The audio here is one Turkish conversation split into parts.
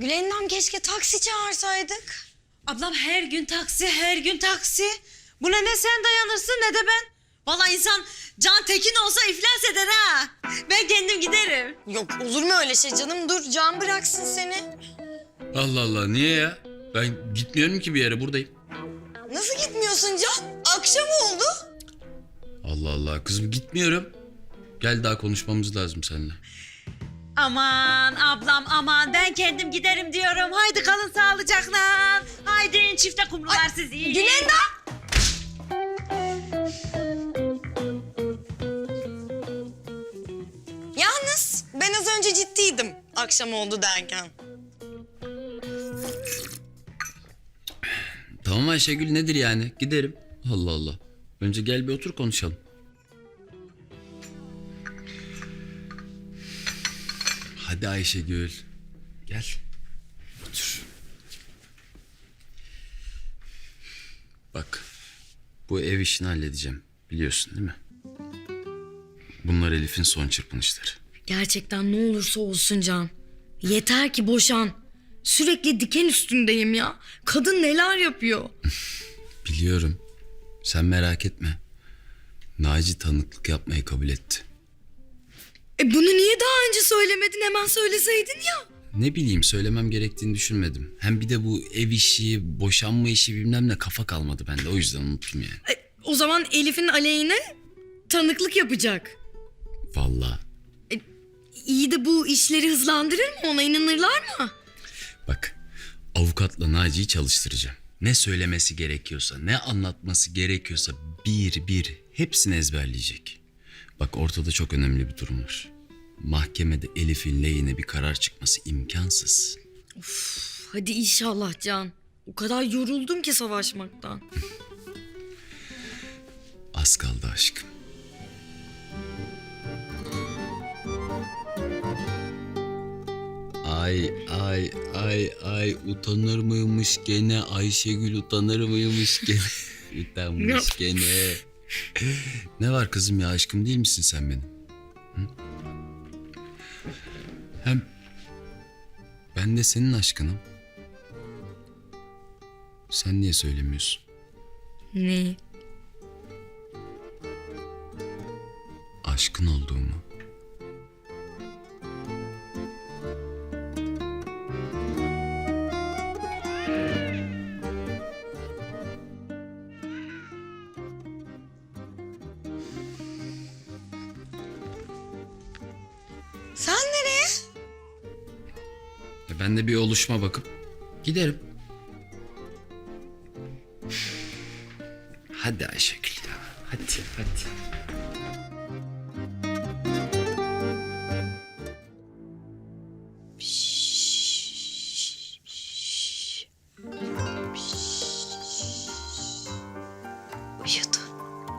Gülendam keşke taksi çağırsaydık. Ablam her gün taksi, her gün taksi. Buna ne sen dayanırsın ne de ben. Vallahi insan can tekin olsa iflas eder ha. Ben kendim giderim. Yok olur mu öyle şey canım dur can bıraksın seni. Allah Allah niye ya? Ben gitmiyorum ki bir yere buradayım. Nasıl gitmiyorsun Can? Akşam oldu. Allah Allah kızım gitmiyorum. Gel daha konuşmamız lazım seninle. Aman ablam aman ben kendim giderim diyorum. Haydi kalın sağlıcakla. Haydi çifte kumrular sizi. Gülendam! Yalnız ben az önce ciddiydim akşam oldu derken. Tamam Ayşegül nedir yani? Giderim. Allah Allah. Önce gel bir otur konuşalım. Hadi Ayşegül. Gel. Otur. Bak. Bu ev işini halledeceğim. Biliyorsun değil mi? Bunlar Elif'in son çırpınışları. Gerçekten ne olursa olsun Can. Yeter ki boşan. Sürekli diken üstündeyim ya. Kadın neler yapıyor? Biliyorum. Sen merak etme. Naci tanıklık yapmayı kabul etti. E bunu niye daha önce söylemedin? Hemen söyleseydin ya. Ne bileyim söylemem gerektiğini düşünmedim. Hem bir de bu ev işi, boşanma işi bilmem ne kafa kalmadı bende. O yüzden unuttum yani. E, o zaman Elif'in aleyhine tanıklık yapacak. Vallahi. İyi de bu işleri hızlandırır mı? Ona inanırlar mı? Bak avukatla Naci'yi çalıştıracağım. Ne söylemesi gerekiyorsa, ne anlatması gerekiyorsa bir bir hepsini ezberleyecek. Bak ortada çok önemli bir durum var. Mahkemede Elif'in lehine bir karar çıkması imkansız. Hadi inşallah Can. O kadar yoruldum ki savaşmaktan. Az kaldı aşkım. Ay ay ay ay utanır mıymış gene Ayşegül utanır mıymış gene utanmış gene. Ne var kızım ya aşkım değil misin sen benim? Hı? Hem ben de senin aşkınım. Sen niye söylemiyorsun? Ne? Aşkın olduğumu. Sen nereye? E ben de bir oluşma bakıp giderim. Hadi Ayşegül ya. Hadi hadi. Uyudu.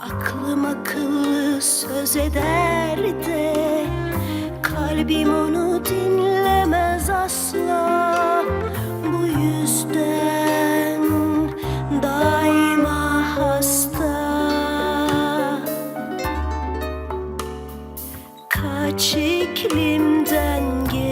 Aklım akıllı söz eder de Kalbim onu dinlemez asla. Bu yüzden daima hasta. Kaç iklimden geçti